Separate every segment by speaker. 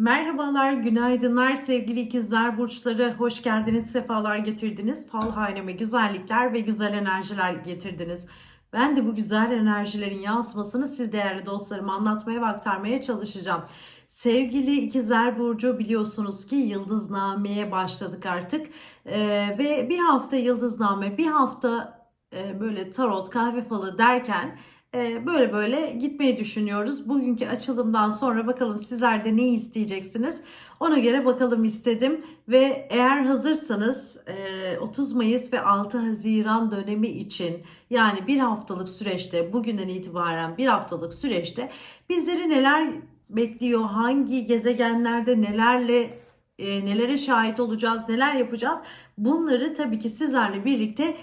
Speaker 1: Merhabalar, günaydınlar sevgili ikizler burçları. Hoş geldiniz, sefalar getirdiniz. Fal haneme güzellikler ve güzel enerjiler getirdiniz. Ben de bu güzel enerjilerin yansımasını siz değerli dostlarıma anlatmaya ve aktarmaya çalışacağım. Sevgili ikizler burcu biliyorsunuz ki yıldıznameye başladık artık. Ee, ve bir hafta yıldızname, bir hafta e, böyle tarot, kahve falı derken böyle böyle gitmeyi düşünüyoruz. Bugünkü açılımdan sonra bakalım sizler de ne isteyeceksiniz. Ona göre bakalım istedim ve eğer hazırsanız e, 30 Mayıs ve 6 Haziran dönemi için yani bir haftalık süreçte bugünden itibaren bir haftalık süreçte bizleri neler bekliyor, hangi gezegenlerde nelerle e, nelere şahit olacağız, neler yapacağız bunları tabii ki sizlerle birlikte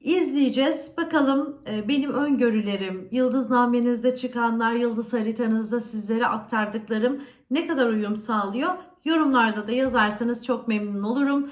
Speaker 1: İzleyeceğiz. Bakalım e, benim öngörülerim, yıldıznamenizde çıkanlar, yıldız haritanızda sizlere aktardıklarım ne kadar uyum sağlıyor? Yorumlarda da yazarsanız çok memnun olurum.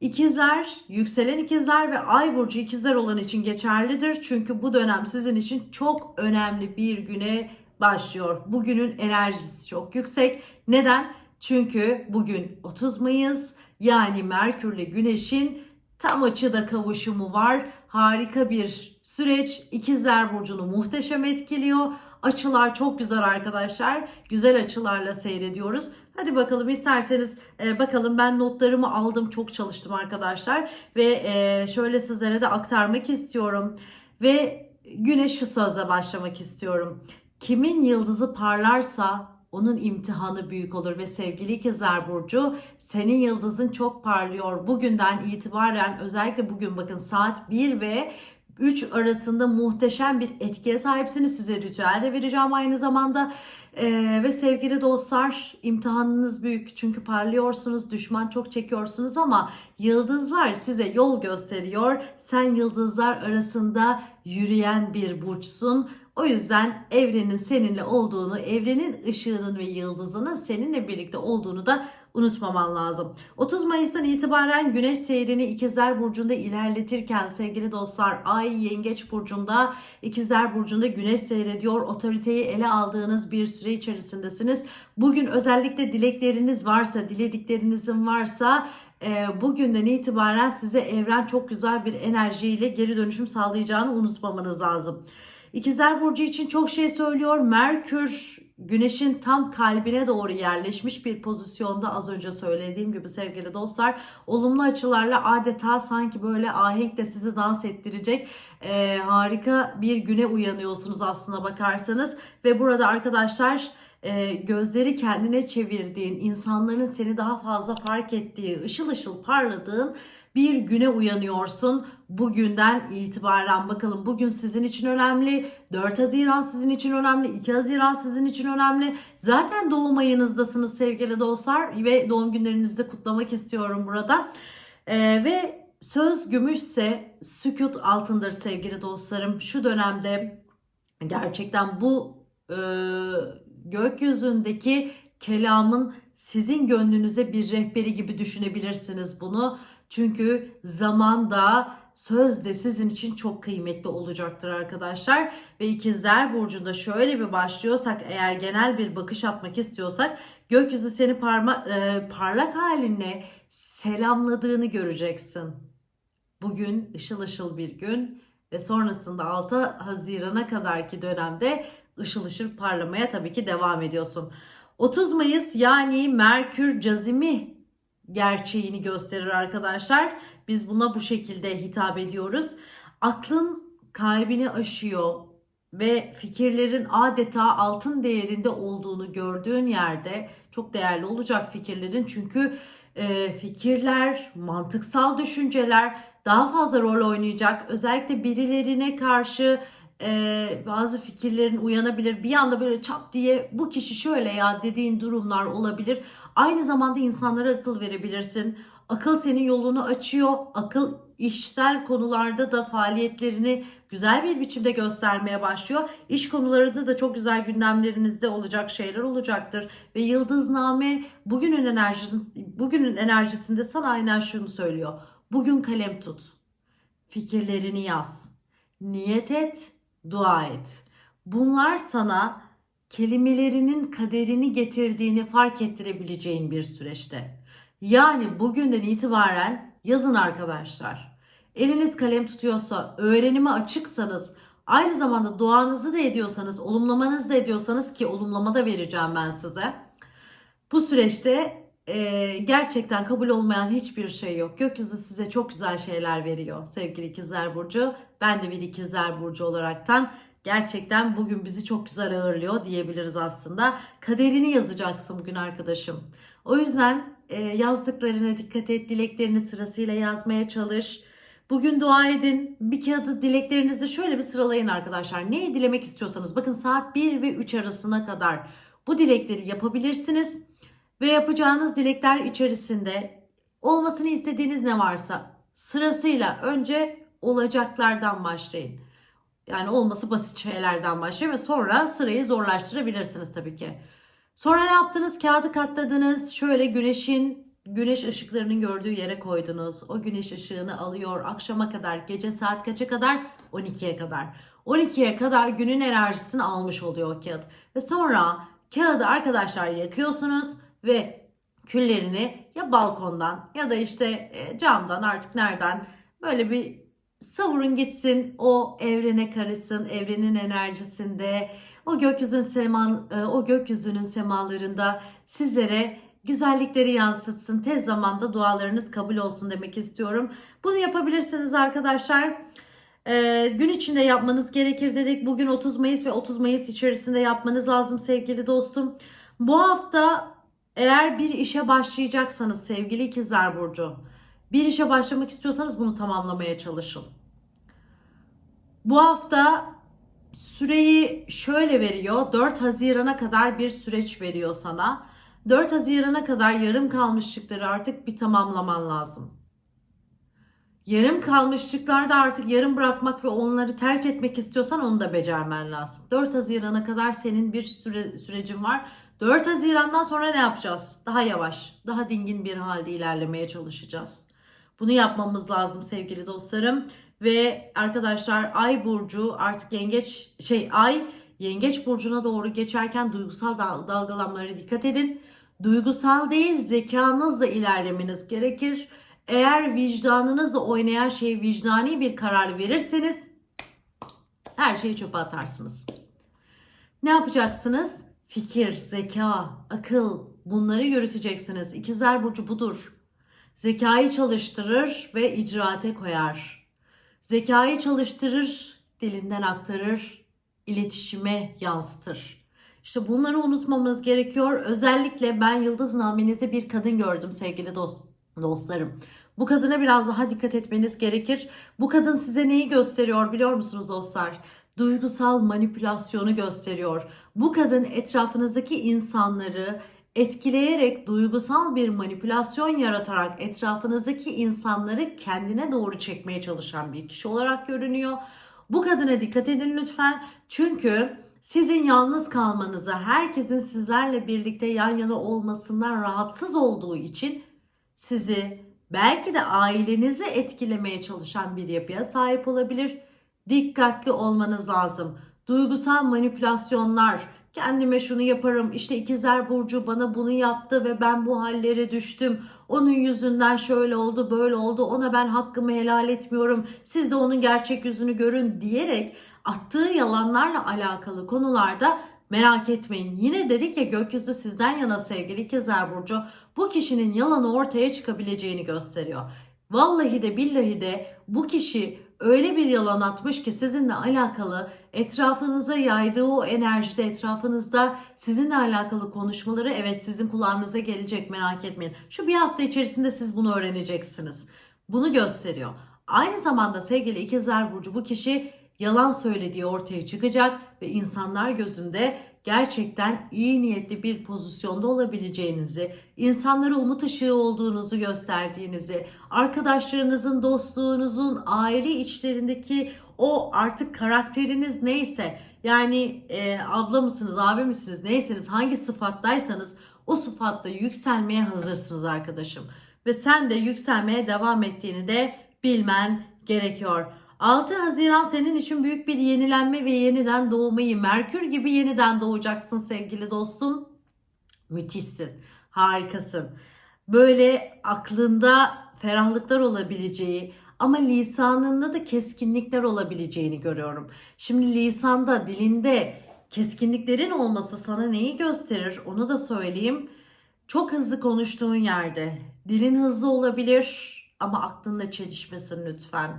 Speaker 1: İkizler, yükselen ikizler ve ay burcu ikizler olan için geçerlidir. Çünkü bu dönem sizin için çok önemli bir güne başlıyor. Bugünün enerjisi çok yüksek. Neden? Çünkü bugün 30 Mayıs yani Merkürle Güneş'in tam açıda kavuşumu var. Harika bir süreç. İkizler Burcu'nu muhteşem etkiliyor. Açılar çok güzel arkadaşlar. Güzel açılarla seyrediyoruz. Hadi bakalım isterseniz e, bakalım ben notlarımı aldım. Çok çalıştım arkadaşlar. Ve e, şöyle sizlere de aktarmak istiyorum. Ve güne şu sözle başlamak istiyorum. Kimin yıldızı parlarsa onun imtihanı büyük olur ve sevgili ikizler burcu senin yıldızın çok parlıyor. Bugünden itibaren özellikle bugün bakın saat 1 ve 3 arasında muhteşem bir etkiye sahipsiniz. Size ritüel de vereceğim aynı zamanda. Ee, ve sevgili dostlar imtihanınız büyük çünkü parlıyorsunuz, düşman çok çekiyorsunuz ama yıldızlar size yol gösteriyor. Sen yıldızlar arasında yürüyen bir burçsun. O yüzden evrenin seninle olduğunu, evrenin ışığının ve yıldızının seninle birlikte olduğunu da unutmaman lazım. 30 Mayıs'tan itibaren Güneş seyrini İkizler Burcu'nda ilerletirken sevgili dostlar Ay Yengeç Burcu'nda İkizler Burcu'nda Güneş seyrediyor. Otoriteyi ele aldığınız bir süre içerisindesiniz. Bugün özellikle dilekleriniz varsa, dilediklerinizin varsa e, bugünden itibaren size evren çok güzel bir enerjiyle geri dönüşüm sağlayacağını unutmamanız lazım. İkizler Burcu için çok şey söylüyor. Merkür Güneşin tam kalbine doğru yerleşmiş bir pozisyonda az önce söylediğim gibi sevgili dostlar olumlu açılarla adeta sanki böyle ahenkle sizi dans ettirecek e, harika bir güne uyanıyorsunuz aslına bakarsanız ve burada arkadaşlar e, gözleri kendine çevirdiğin insanların seni daha fazla fark ettiği ışıl ışıl parladığın bir güne uyanıyorsun. Bugünden itibaren bakalım bugün sizin için önemli. 4 Haziran sizin için önemli. 2 Haziran sizin için önemli. Zaten doğum ayınızdasınız sevgili dostlar ve doğum günlerinizi de kutlamak istiyorum burada. Ee, ve söz gümüşse sükut altındır sevgili dostlarım. Şu dönemde gerçekten bu e, gökyüzündeki kelamın sizin gönlünüze bir rehberi gibi düşünebilirsiniz bunu. Çünkü zamanda söz de sizin için çok kıymetli olacaktır arkadaşlar. Ve ikizler burcunda şöyle bir başlıyorsak eğer genel bir bakış atmak istiyorsak gökyüzü seni parma, e, parlak haline selamladığını göreceksin. Bugün ışıl ışıl bir gün ve sonrasında 6 Haziran'a kadarki dönemde ışıl ışıl parlamaya tabii ki devam ediyorsun. 30 Mayıs yani Merkür cazimi gerçeğini gösterir arkadaşlar. Biz buna bu şekilde hitap ediyoruz. Aklın kalbini aşıyor ve fikirlerin adeta altın değerinde olduğunu gördüğün yerde çok değerli olacak fikirlerin çünkü e, fikirler, mantıksal düşünceler daha fazla rol oynayacak. Özellikle birilerine karşı e, bazı fikirlerin uyanabilir. Bir anda böyle çat diye bu kişi şöyle ya dediğin durumlar olabilir. Aynı zamanda insanlara akıl verebilirsin. Akıl senin yolunu açıyor. Akıl işsel konularda da faaliyetlerini güzel bir biçimde göstermeye başlıyor. İş konularında da çok güzel gündemlerinizde olacak şeyler olacaktır. Ve yıldızname bugünün enerjisinde, bugünün enerjisinde sana aynen şunu söylüyor. Bugün kalem tut. Fikirlerini yaz. Niyet et, dua et. Bunlar sana kelimelerinin kaderini getirdiğini fark ettirebileceğin bir süreçte. Yani bugünden itibaren yazın arkadaşlar. Eliniz kalem tutuyorsa, öğrenime açıksanız, aynı zamanda duanızı da ediyorsanız, olumlamanızı da ediyorsanız ki olumlama da vereceğim ben size. Bu süreçte e, gerçekten kabul olmayan hiçbir şey yok. Gökyüzü size çok güzel şeyler veriyor sevgili ikizler Burcu. Ben de bir ikizler Burcu olaraktan gerçekten bugün bizi çok güzel ağırlıyor diyebiliriz aslında. Kaderini yazacaksın bugün arkadaşım. O yüzden e, yazdıklarına dikkat et, dileklerini sırasıyla yazmaya çalış. Bugün dua edin. Bir kağıdı dileklerinizi şöyle bir sıralayın arkadaşlar. Neyi dilemek istiyorsanız bakın saat 1 ve 3 arasına kadar bu dilekleri yapabilirsiniz. Ve yapacağınız dilekler içerisinde olmasını istediğiniz ne varsa sırasıyla önce olacaklardan başlayın. Yani olması basit şeylerden başlayın ve sonra sırayı zorlaştırabilirsiniz tabii ki. Sonra ne yaptınız? Kağıdı katladınız. Şöyle güneşin güneş ışıklarının gördüğü yere koydunuz. O güneş ışığını alıyor akşama kadar. Gece saat kaça kadar? 12'ye kadar. 12'ye kadar günün enerjisini almış oluyor o kağıt. Ve sonra kağıdı arkadaşlar yakıyorsunuz ve küllerini ya balkondan ya da işte e, camdan artık nereden böyle bir savurun gitsin o evrene karışsın evrenin enerjisinde. O gökyüzünün seman e, o gökyüzünün semalarında sizlere güzellikleri yansıtsın. Tez zamanda dualarınız kabul olsun demek istiyorum. Bunu yapabilirsiniz arkadaşlar. Ee, gün içinde yapmanız gerekir dedik. Bugün 30 Mayıs ve 30 Mayıs içerisinde yapmanız lazım sevgili dostum. Bu hafta eğer bir işe başlayacaksanız sevgili ikizler burcu bir işe başlamak istiyorsanız bunu tamamlamaya çalışın. Bu hafta süreyi şöyle veriyor. 4 Haziran'a kadar bir süreç veriyor sana. 4 Haziran'a kadar yarım kalmışlıkları artık bir tamamlaman lazım. Yarım kalmışlıklarda artık yarım bırakmak ve onları terk etmek istiyorsan onu da becermen lazım. 4 Haziran'a kadar senin bir süre, sürecin var. 4 Haziran'dan sonra ne yapacağız? Daha yavaş, daha dingin bir halde ilerlemeye çalışacağız. Bunu yapmamız lazım sevgili dostlarım. Ve arkadaşlar Ay burcu artık yengeç şey Ay yengeç burcuna doğru geçerken duygusal dalgalanmalara dikkat edin. Duygusal değil zekanızla ilerlemeniz gerekir. Eğer vicdanınızla oynayan şey vicdani bir karar verirseniz her şeyi çöpe atarsınız. Ne yapacaksınız? Fikir, zeka, akıl bunları yürüteceksiniz. İkizler burcu budur. Zekayı çalıştırır ve icraate koyar. Zekayı çalıştırır, dilinden aktarır, iletişime yansıtır. İşte bunları unutmamız gerekiyor. Özellikle ben Yıldız Nameniz'de bir kadın gördüm sevgili dost, dostlarım. Bu kadına biraz daha dikkat etmeniz gerekir. Bu kadın size neyi gösteriyor biliyor musunuz dostlar? Duygusal manipülasyonu gösteriyor. Bu kadın etrafınızdaki insanları etkileyerek duygusal bir manipülasyon yaratarak etrafınızdaki insanları kendine doğru çekmeye çalışan bir kişi olarak görünüyor. Bu kadına dikkat edin lütfen. Çünkü sizin yalnız kalmanıza, herkesin sizlerle birlikte yan yana olmasından rahatsız olduğu için sizi belki de ailenizi etkilemeye çalışan bir yapıya sahip olabilir. Dikkatli olmanız lazım. Duygusal manipülasyonlar, kendime şunu yaparım işte ikizler burcu bana bunu yaptı ve ben bu hallere düştüm. Onun yüzünden şöyle oldu böyle oldu ona ben hakkımı helal etmiyorum siz de onun gerçek yüzünü görün diyerek attığı yalanlarla alakalı konularda merak etmeyin. Yine dedik ya gökyüzü sizden yana sevgili ikizler burcu bu kişinin yalanı ortaya çıkabileceğini gösteriyor. Vallahi de billahi de bu kişi öyle bir yalan atmış ki sizinle alakalı etrafınıza yaydığı o enerjide etrafınızda sizinle alakalı konuşmaları evet sizin kulağınıza gelecek merak etmeyin. Şu bir hafta içerisinde siz bunu öğreneceksiniz. Bunu gösteriyor. Aynı zamanda sevgili ikizler burcu bu kişi yalan söylediği ortaya çıkacak ve insanlar gözünde gerçekten iyi niyetli bir pozisyonda olabileceğinizi, insanlara umut ışığı olduğunuzu gösterdiğinizi, arkadaşlarınızın, dostluğunuzun, aile içlerindeki o artık karakteriniz neyse, yani e, abla mısınız, abi misiniz, neyseniz, hangi sıfattaysanız o sıfatla yükselmeye hazırsınız arkadaşım. Ve sen de yükselmeye devam ettiğini de bilmen gerekiyor. 6 Haziran senin için büyük bir yenilenme ve yeniden doğmayı Merkür gibi yeniden doğacaksın sevgili dostum. Müthişsin, harikasın. Böyle aklında ferahlıklar olabileceği ama lisanında da keskinlikler olabileceğini görüyorum. Şimdi lisanda, dilinde keskinliklerin olması sana neyi gösterir onu da söyleyeyim. Çok hızlı konuştuğun yerde dilin hızlı olabilir ama aklında çelişmesin lütfen.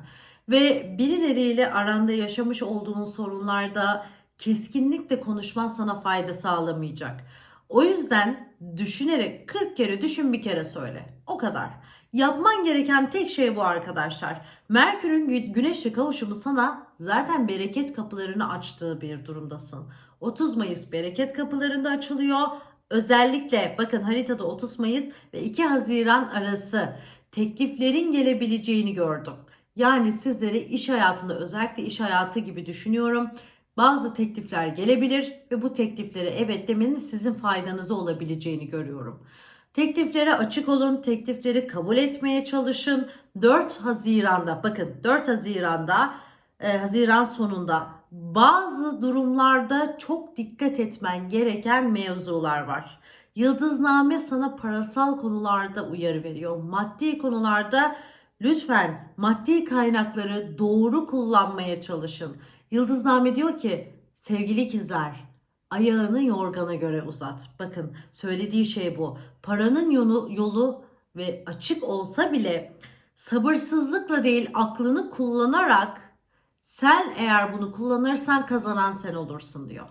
Speaker 1: Ve birileriyle aranda yaşamış olduğun sorunlarda keskinlikle konuşman sana fayda sağlamayacak. O yüzden düşünerek 40 kere düşün bir kere söyle. O kadar. Yapman gereken tek şey bu arkadaşlar. Merkür'ün gü- güneşle kavuşumu sana zaten bereket kapılarını açtığı bir durumdasın. 30 Mayıs bereket kapılarında açılıyor. Özellikle bakın haritada 30 Mayıs ve 2 Haziran arası tekliflerin gelebileceğini gördüm. Yani sizleri iş hayatında özellikle iş hayatı gibi düşünüyorum. Bazı teklifler gelebilir ve bu tekliflere evet demenin sizin faydanıza olabileceğini görüyorum. Tekliflere açık olun, teklifleri kabul etmeye çalışın. 4 Haziran'da bakın 4 Haziran'da e, Haziran sonunda bazı durumlarda çok dikkat etmen gereken mevzular var. Yıldızname sana parasal konularda uyarı veriyor. Maddi konularda lütfen maddi kaynakları doğru kullanmaya çalışın. Yıldızname diyor ki sevgili ikizler ayağını yorgana göre uzat. Bakın söylediği şey bu. Paranın yolu, yolu ve açık olsa bile sabırsızlıkla değil aklını kullanarak sen eğer bunu kullanırsan kazanan sen olursun diyor.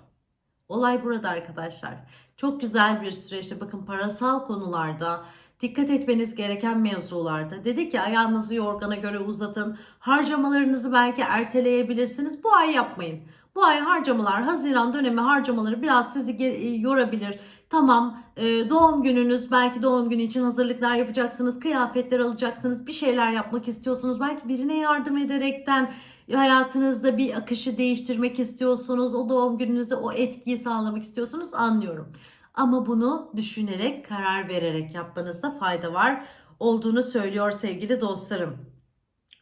Speaker 1: Olay burada arkadaşlar. Çok güzel bir süreçte bakın parasal konularda dikkat etmeniz gereken mevzularda. Dedik ki ayağınızı yorgana göre uzatın. Harcamalarınızı belki erteleyebilirsiniz. Bu ay yapmayın. Bu ay harcamalar, Haziran dönemi harcamaları biraz sizi ge- yorabilir. Tamam, e, doğum gününüz, belki doğum günü için hazırlıklar yapacaksınız, kıyafetler alacaksınız, bir şeyler yapmak istiyorsunuz. Belki birine yardım ederekten hayatınızda bir akışı değiştirmek istiyorsunuz. O doğum gününüzde o etkiyi sağlamak istiyorsunuz anlıyorum. Ama bunu düşünerek, karar vererek yapmanızda fayda var olduğunu söylüyor sevgili dostlarım.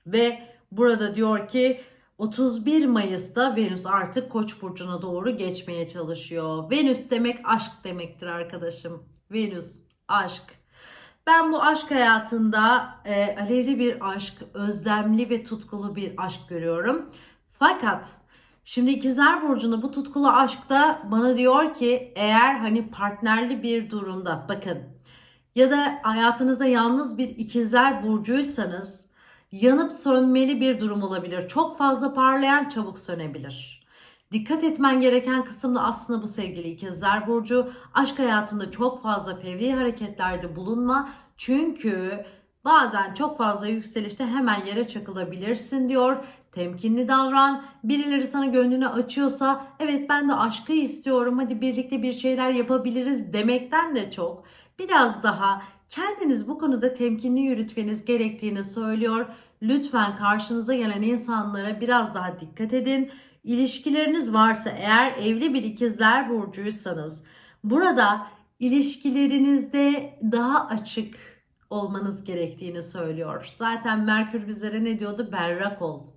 Speaker 1: Ve burada diyor ki 31 Mayıs'ta Venüs artık Koç burcuna doğru geçmeye çalışıyor. Venüs demek aşk demektir arkadaşım. Venüs aşk. Ben bu aşk hayatında e, alevli bir aşk, özlemli ve tutkulu bir aşk görüyorum. Fakat şimdi İkizler Burcu'nda bu tutkulu aşkta bana diyor ki eğer hani partnerli bir durumda bakın ya da hayatınızda yalnız bir ikizler burcuysanız yanıp sönmeli bir durum olabilir. Çok fazla parlayan çabuk sönebilir. Dikkat etmen gereken kısım da aslında bu sevgili ikizler burcu. Aşk hayatında çok fazla fevri hareketlerde bulunma. Çünkü bazen çok fazla yükselişte hemen yere çakılabilirsin diyor. Temkinli davran. Birileri sana gönlünü açıyorsa evet ben de aşkı istiyorum hadi birlikte bir şeyler yapabiliriz demekten de çok biraz daha kendiniz bu konuda temkinli yürütmeniz gerektiğini söylüyor. Lütfen karşınıza gelen insanlara biraz daha dikkat edin. İlişkileriniz varsa eğer evli bir ikizler burcuysanız burada ilişkilerinizde daha açık olmanız gerektiğini söylüyor. Zaten Merkür bizlere ne diyordu? Berrak ol,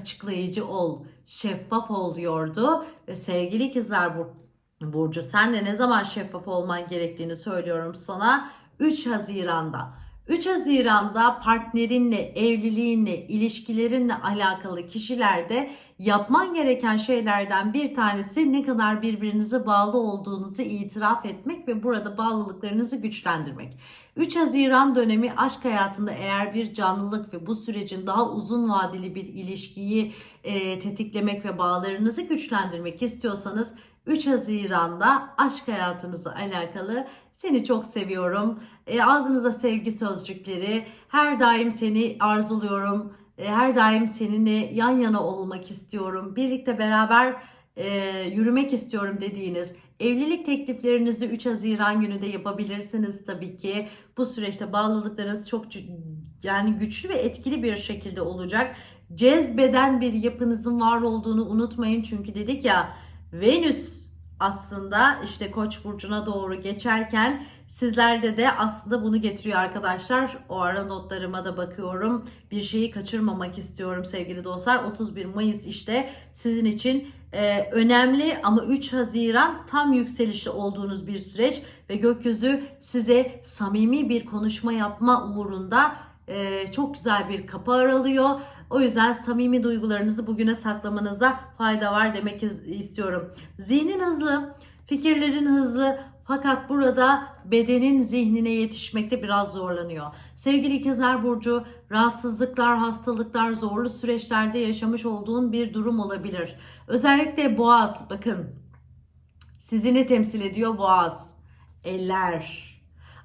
Speaker 1: açıklayıcı ol, şeffaf ol diyordu. Ve sevgili ikizler Bur- Burcu sen de ne zaman şeffaf olman gerektiğini söylüyorum sana. 3 Haziran'da. 3 Haziran'da partnerinle, evliliğinle, ilişkilerinle alakalı kişilerde yapman gereken şeylerden bir tanesi ne kadar birbirinize bağlı olduğunuzu itiraf etmek ve burada bağlılıklarınızı güçlendirmek. 3 Haziran dönemi aşk hayatında eğer bir canlılık ve bu sürecin daha uzun vadeli bir ilişkiyi e, tetiklemek ve bağlarınızı güçlendirmek istiyorsanız 3 Haziran'da aşk hayatınızla alakalı seni çok seviyorum. E, ağzınıza sevgi sözcükleri. Her daim seni arzuluyorum. E, her daim seninle yan yana olmak istiyorum. Birlikte beraber e, yürümek istiyorum dediğiniz evlilik tekliflerinizi 3 Haziran günü de yapabilirsiniz tabii ki. Bu süreçte bağlılıklarınız çok yani güçlü ve etkili bir şekilde olacak. Cezbeden bir yapınızın var olduğunu unutmayın çünkü dedik ya Venüs aslında işte Koç burcuna doğru geçerken Sizlerde de aslında bunu getiriyor arkadaşlar. O ara notlarıma da bakıyorum. Bir şeyi kaçırmamak istiyorum sevgili dostlar. 31 Mayıs işte sizin için e, önemli ama 3 Haziran tam yükselişte olduğunuz bir süreç ve gökyüzü size samimi bir konuşma yapma uğrunda e, çok güzel bir kapı aralıyor. O yüzden samimi duygularınızı bugüne saklamanızda fayda var demek istiyorum. Zihnin hızlı, fikirlerin hızlı fakat burada bedenin zihnine yetişmekte biraz zorlanıyor. Sevgili İkizler Burcu, rahatsızlıklar, hastalıklar, zorlu süreçlerde yaşamış olduğun bir durum olabilir. Özellikle boğaz, bakın sizi ne temsil ediyor boğaz? Eller,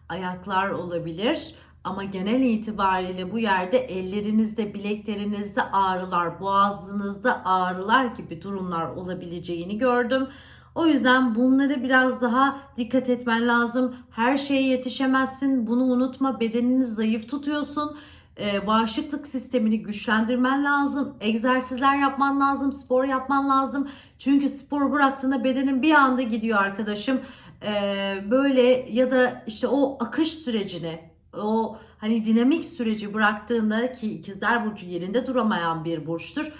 Speaker 1: ayaklar olabilir. Ama genel itibariyle bu yerde ellerinizde, bileklerinizde ağrılar, boğazınızda ağrılar gibi durumlar olabileceğini gördüm. O yüzden bunlara biraz daha dikkat etmen lazım. Her şeye yetişemezsin. Bunu unutma. Bedenini zayıf tutuyorsun. Ee, bağışıklık sistemini güçlendirmen lazım. Egzersizler yapman lazım. Spor yapman lazım. Çünkü spor bıraktığında bedenin bir anda gidiyor arkadaşım. Ee, böyle ya da işte o akış sürecini o hani dinamik süreci bıraktığında ki ikizler burcu yerinde duramayan bir burçtur.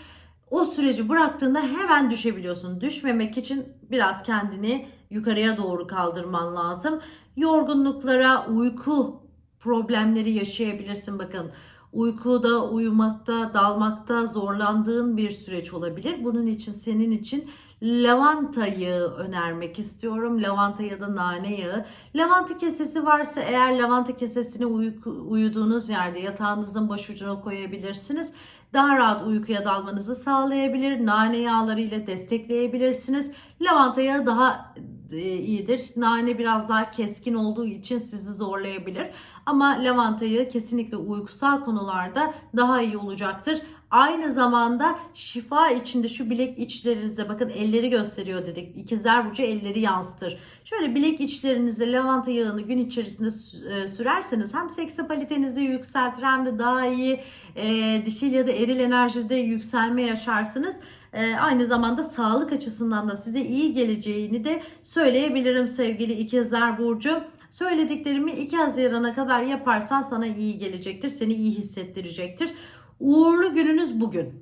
Speaker 1: O süreci bıraktığında hemen düşebiliyorsun. Düşmemek için biraz kendini yukarıya doğru kaldırman lazım. Yorgunluklara, uyku problemleri yaşayabilirsin. Bakın uykuda, uyumakta, dalmakta zorlandığın bir süreç olabilir. Bunun için senin için lavanta yağı önermek istiyorum. Lavanta ya da nane yağı. Lavanta kesesi varsa eğer lavanta kesesini uyuduğunuz yerde yatağınızın başucuna koyabilirsiniz. Daha rahat uykuya dalmanızı sağlayabilir. Nane yağları ile destekleyebilirsiniz. Lavanta yağı daha e, iyidir. Nane biraz daha keskin olduğu için sizi zorlayabilir. Ama lavanta yağı kesinlikle uykusal konularda daha iyi olacaktır. Aynı zamanda şifa içinde şu bilek içlerinizde bakın elleri gösteriyor dedik. İkizler Burcu elleri yansıtır. Şöyle bilek içlerinize lavanta yağını gün içerisinde e, sürerseniz hem seksapalitenizi yükseltir hem de daha iyi e, dişil ya da eril enerjide yükselme yaşarsınız. E, aynı zamanda sağlık açısından da size iyi geleceğini de söyleyebilirim sevgili ikizler Burcu. Söylediklerimi 2 Haziran'a kadar yaparsan sana iyi gelecektir. Seni iyi hissettirecektir. Uğurlu gününüz bugün.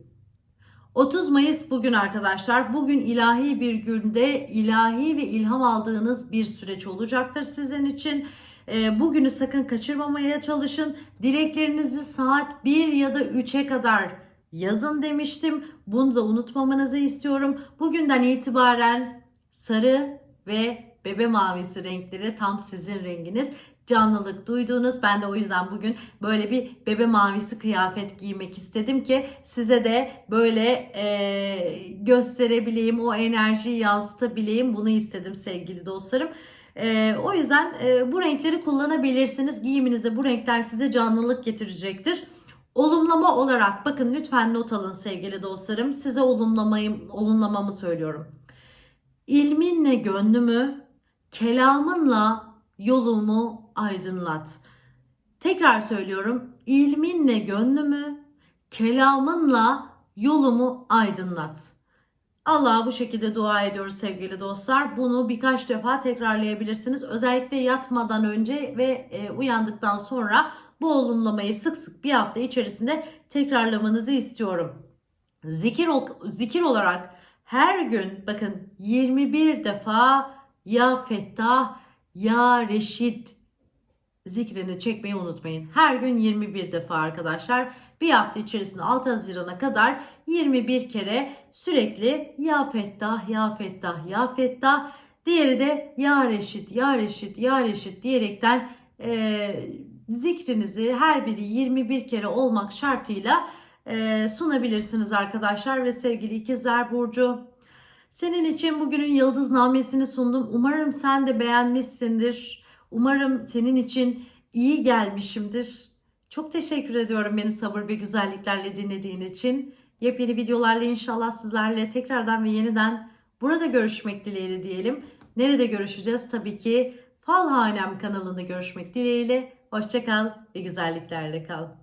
Speaker 1: 30 Mayıs bugün arkadaşlar. Bugün ilahi bir günde ilahi ve ilham aldığınız bir süreç olacaktır sizin için. E, bugünü sakın kaçırmamaya çalışın. Dileklerinizi saat 1 ya da 3'e kadar yazın demiştim. Bunu da unutmamanızı istiyorum. Bugünden itibaren sarı ve bebe mavisi renkleri tam sizin renginiz canlılık duyduğunuz. Ben de o yüzden bugün böyle bir bebe mavisi kıyafet giymek istedim ki size de böyle e, gösterebileyim, o enerjiyi yansıtabileyim. Bunu istedim sevgili dostlarım. E, o yüzden e, bu renkleri kullanabilirsiniz. Giyiminize bu renkler size canlılık getirecektir. Olumlama olarak bakın lütfen not alın sevgili dostlarım. Size olumlamayı, olumlamamı söylüyorum. İlminle gönlümü, kelamınla yolumu aydınlat. Tekrar söylüyorum. İlminle gönlümü, kelamınla yolumu aydınlat. Allah'a bu şekilde dua ediyoruz sevgili dostlar. Bunu birkaç defa tekrarlayabilirsiniz. Özellikle yatmadan önce ve e, uyandıktan sonra bu olumlamayı sık sık bir hafta içerisinde tekrarlamanızı istiyorum. Zikir, zikir olarak her gün bakın 21 defa ya Fettah ya Reşit zikrini çekmeyi unutmayın. Her gün 21 defa arkadaşlar. Bir hafta içerisinde 6 Haziran'a kadar 21 kere sürekli Ya Fettah, Ya Fettah, Ya Fettah. Diğeri de Ya Reşit, Ya Reşit, Ya Reşit diyerekten e, zikrinizi her biri 21 kere olmak şartıyla e, sunabilirsiniz arkadaşlar. Ve sevgili ikizler Burcu senin için bugünün yıldız namesini sundum. Umarım sen de beğenmişsindir. Umarım senin için iyi gelmişimdir. Çok teşekkür ediyorum beni sabır ve güzelliklerle dinlediğin için. Yepyeni videolarla inşallah sizlerle tekrardan ve yeniden burada görüşmek dileğiyle diyelim. Nerede görüşeceğiz? Tabii ki Fal Hanem kanalında görüşmek dileğiyle. Hoşçakal ve güzelliklerle kal.